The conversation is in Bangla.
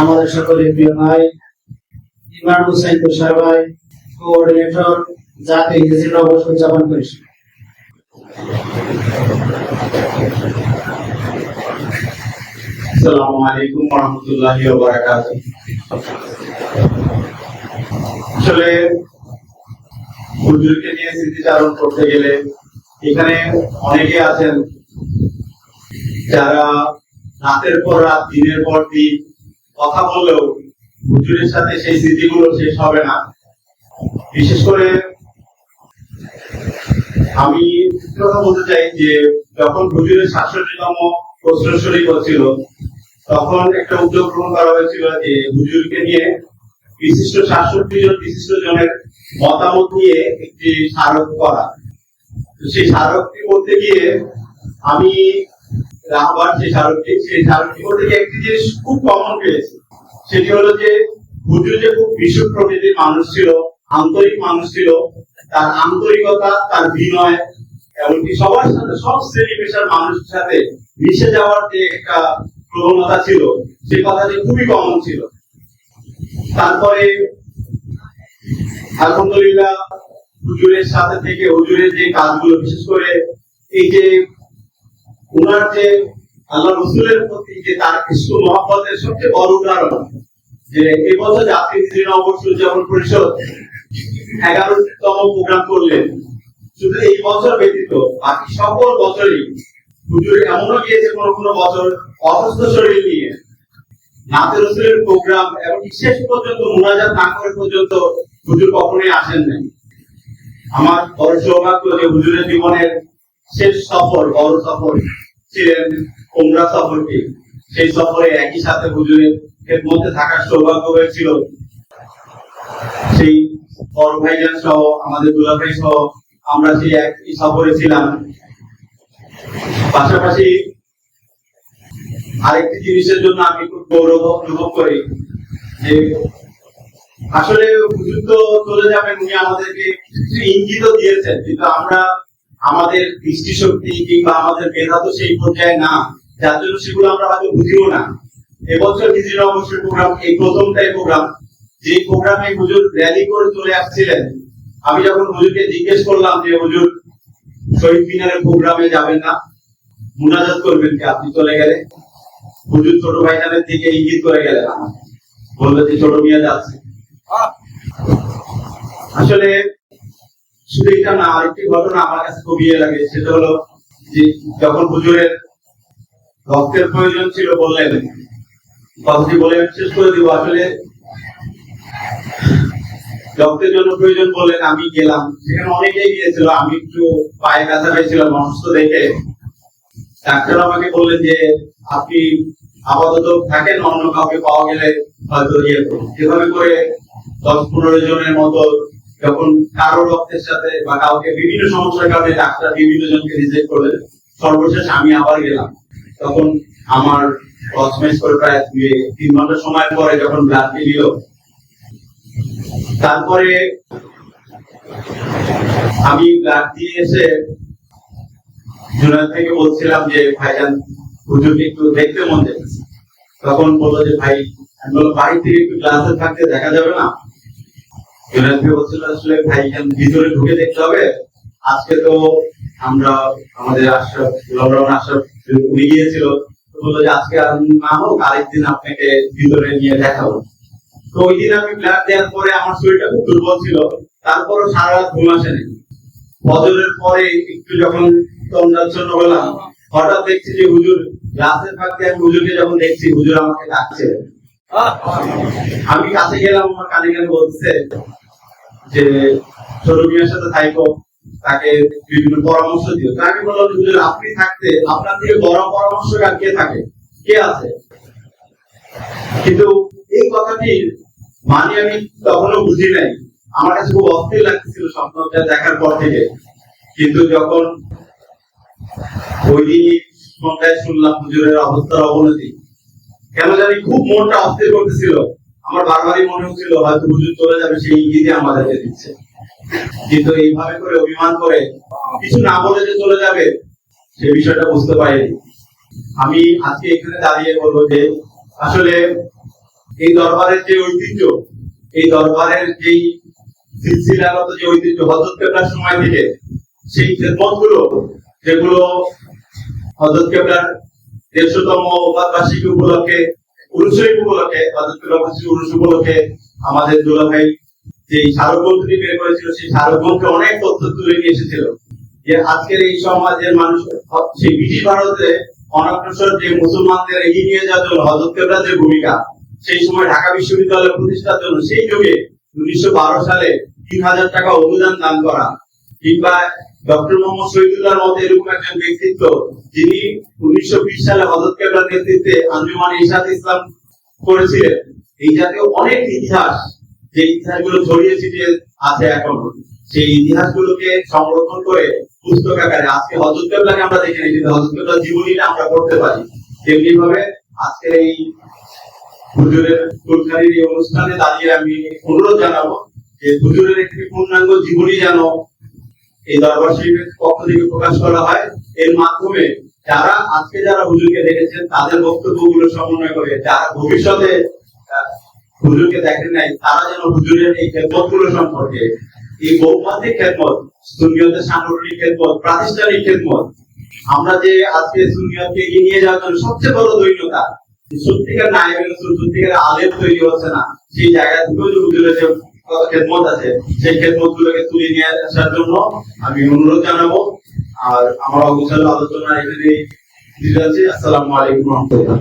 আমাদের সকলের প্রিয় ভাই, ইমরান হুসাইন তুষার ভাই কোঅর্ডিনেটর জাতীয় ইংরেজি নববর্ষ উদযাপন করেছে আসসালামু আলাইকুম রাহমাতুল্লাহি ওয়া বারাকাতুহু আসলে নিয়ে স্মৃতিচারণ করতে গেলে এখানে অনেকে আছেন যারা রাতের পর রাত, দিনের পর দিন কথা বললেও হুজুরের সাথে সেই স্মৃতিগুলো শেষ হবে না। বিশেষ করে আমি কথা বলতে চাই যে, যখন হুজুরের সাতষট্টিতম প্রশ্ন শরীর হচ্ছিল, তখন একটা উদ্যোগ গ্রহণ করা হয়েছিল যে হুজুরকে নিয়ে বিশিষ্ট সাতষট্টি জন, বিশিষ্ট জনের মতামত নিয়ে একটি স্মারক করা। সেই স্মারকটি করতে গিয়ে আমি রাহবার যে স্মারকটি সেই স্মারকটি করতে গিয়ে একটি জিনিস খুব কমন পেয়েছি, সেটি হলো যে হুজুর যে খুব বিশুদ্ধ প্রকৃতির মানুষ ছিল, আন্তরিক মানুষ ছিল, তার আন্তরিকতা, তার বিনয়, এমনকি সবার সাথে, সব শ্রেণি পেশার মানুষের সাথে মিশে যাওয়ার যে একটা প্রবণতা ছিল, সে কথাটি খুবই কমন ছিল। তারপরে আলহামদুলিল্লাহ, হুজুরের সাথে থেকে হুজুরের যে কাজগুলো, বিশেষ করে এই যে ওনার যে আল্লাহ রসুলের প্রতি যে তার কৃষ্ণ মহাপদের সবচেয়ে বড় উদাহরণ, যে এবছর জাতীয় দিন অবশ্য পরিষদ এগারোতম প্রোগ্রাম করলেন, শুধু এই বছর ব্যতীত বাকি সকল বছরই হুজুর এমনও গিয়েছে কোনো কোনো বছর অসুস্থ শরীর নিয়ে। নাতে রসুলের প্রোগ্রাম এবং শেষ পর্যন্ত মোনাজাত না করে পর্যন্ত হুজুর কখনোই আসেন নাই। আমার বড় সৌভাগ্য যে হুজুরের জীবনের শেষ সফর, বড় সফর ছিলেন কোমরা সফরটি। সেই সফরে একই সাথে হুজুরের মধ্যে থাকার সৌভাগ্য হয়েছিল। সেই বড় ভাইজান সহ, আমাদের দুলা ভাই সহ আমরা সেই একই সফরে ছিলাম। পাশাপাশি আরেকটি জিনিসের জন্য আমি খুব গৌরব অনুভব করি যে আসলে হুজুর তো চলে যাবেন, উনি আমাদেরকে কিছু ইঙ্গিত দিয়েছেন। কিন্তু আমরা আমাদের দৃষ্টিশক্তি কিংবা আমাদের মেধা তো সেই পর্যায়ে না। যার জন্য সেগুলো আমরা হয়তো বুঝিও না। এবছর হিজরি নববর্ষের প্রোগ্রাম এই প্রথমটাই প্রোগ্রাম যে প্রোগ্রামে হুজুর র্যালি করে চলে আসছিলেন, আমি যখন হুজুরকে জিজ্ঞেস করলাম যে, হুজুর, শহীদ মিনারের প্রোগ্রামে যাবেন না? মুনাজাত করবেন কি? আপনি চলে গেলে? হুজুর ছোট ভাইজানের দিকে ইঙ্গিত করে গেলেন আমাকে। বলল যে, ছোট মিয়া যাচ্ছে। আসলে শুধু এটা না আরেকটি ঘটনা আমার কাছে ইয়ে লাগে, সেটা হলো যে যখন হুজুরের রক্তের প্রয়োজন ছিল বললেন, কথাটি বলে শেষ করে দিব। আসলে রক্তের জন্য প্রয়োজন বললেন, আমি গেলাম। সেখানে অনেকেই গিয়েছিল, আমি একটু পায়ে ব্যথা পেয়েছিলাম, অসুস্থ দেখে। ডাক্তার আমাকে বললেন যে, আপনি আপাতত থাকেন, অন্য কাউকে পাওয়া গেলে হয়তো ইয়ে করুন। এভাবে করে দশ পনেরো জনের মতো যখন কারও রক্তের সাথে বা কাউকে বিভিন্ন সমস্যার কারণে ডাক্তার বিভিন্ন জনকে রিজেক্ট করলেন, সর্বশেষ আমি আবার গেলাম। তখন আমার করে প্রায় তিন ঘণ্টা সময় পরে যখন ব্লাড তারপরে আমি ব্লাড দিয়ে এসে থেকে বলছিলাম যে, ভাইজান একটু দেখতে মন যাচ্ছে তখন বলল যে, ভাই, আমি বাড়ি থেকে একটু ক্লাসে থাকতে দেখা যাবে না? ভিতরে ঢুকে দেখতে হবে। আজকে তো আমরা আমাদের উনি গিয়েছিল। বলল যে আজকে আপনাকে ভিতরে নিয়ে দেখাবো। তো ওই দিন আমি দেওয়ার পরে আমার শরীরটা খুব দুর্বল ছিল। তারপরও সারা রাত ঘুম পরে একটু যখন তন্দ্রাচ্ছন্ন হলাম হঠাৎ দেখছি যে হুজুর, গ্লাসের ফাঁকে আমি হুজুরকে যখন দেখছি, হুজুর আমাকে ডাকছে। আমি কাছে গেলাম, আমার কানে কানে বলছে যে ছোট মিয়ার সাথে থাইকো, তাকে বিভিন্ন পরামর্শ দিও। তা আমি বললাম আপনি থাকতে, আপনার থেকে বড় পরামর্শকার কে থাকে? কে আছে? কিন্তু এই কথাটি মানে আমি তখনও বুঝি নাই। আমার কাছে খুব অস্থির লাগতেছিল স্বপ্নটা দেখার পর থেকে। কিন্তু যখন ওই দিনই সন্ধ্যায় শুনলাম হুজুরের অবস্থার অবনতি, কেন জানি খুব মনটা অস্থির করতেছিল। আমার বারবারই মনে হচ্ছিল হয়তো হুজুর চলে যাবে, সেই ইঙ্গিতে আমাদেরকে দিচ্ছে। কিন্তু এইভাবে করে অভিমান করে কিছু না বলে যে চলে যাবে, সে বিষয়টা বুঝতে পারিনি। আমি আজকে এখানে দাঁড়িয়ে বলব যে, আসলে এই দরবারের যে ঐতিহ্য, এই দরবারের যেই সিলসিলাগত যে ঐতিহ্য, হজরত কেবলার সময় থেকে, সেই খেদমতগুলো যেগুলো হজরত কেবলার দেড়শোতম বার্ষিকী উপলক্ষে উপলক্ষে উপলক্ষে আমাদের ভাই যে স্মারকগ্রন্থটি বের করেছিল, সেই স্মারকগ্রন্থে অনেক তথ্য তুলে নিয়ে এসেছিল যে আজকের এই সমাজের মানুষ, সেই ব্রিটিশ ভারতে অনগ্রসর যে মুসলমানদের এগিয়ে নিয়ে যাওয়ার জন্য যে ভূমিকা, সেই সময় ঢাকা বিশ্ববিদ্যালয় প্রতিষ্ঠার জন্য সেই যুগে উনিশশো বারো সালে তিন হাজার টাকা অনুদান দান করা কিংবা ডক্টর মোহাম্মদ শহীদুল্লাহর মতো এরকম একজন ব্যক্তিত্ব যিনি উনিশশো বিশ সালে হজরত নেতৃত্বে আঞ্জুমান ইসাদ ইসলাম করেছিলেন। এই জাতীয় অনেক ইতিহাস, যে ইতিহাসগুলো ছড়িয়ে ছিটিয়ে আছে এখন। সেই ইতিহাসগুলোকে সংরক্ষণ করে পুস্তক আকারে, আজকে হজরত কেবলাকে আমরা দেখে নিই কিন্তু কেবলার জীবনীটা আমরা পড়তে পারি। তেমনি ভাবে আজকের এই হুজুরের কুলখানির এই অনুষ্ঠানে দাঁড়িয়ে আমি অনুরোধ জানাব যে হুজুরের একটি পূর্ণাঙ্গ জীবনী যেন এই দরবার শরীফের পক্ষ থেকে প্রকাশ করা হয়। এর মাধ্যমে যারা আজকে যারা হুজুরকে দেখেছেন, তাদের বক্তব্যগুলো সমন্বয় করে, যারা ভবিষ্যতে হুজুরকে দেখেন নাই, তারা যেন হুজুরের এই খেদমতগুলো সম্পর্কে, এই বহুমাত্রিক খেদমত সুনিয়তের সাংগঠনিক খেদমত, প্রাতিষ্ঠানিক খেদমত, আমরা যে আজকে সুনিয়তকে এগিয়ে নিয়ে যাওয়ার জন্য সবচেয়ে বড় দৈন্যতা সত্যিকার নায়ক সত্যিকার আলেম তৈরি হচ্ছে না, সেই জায়গা থেকেও যে হুজুরের যে খেদমত আছে, সেই খেদমত গুলোকে তুলে নিয়ে আসার জন্য আমি অনুরোধ জানাব। আর আমার অবসর আলোচনা এখানে আসসালামু আলাইকুম রহমতুল্লাহ।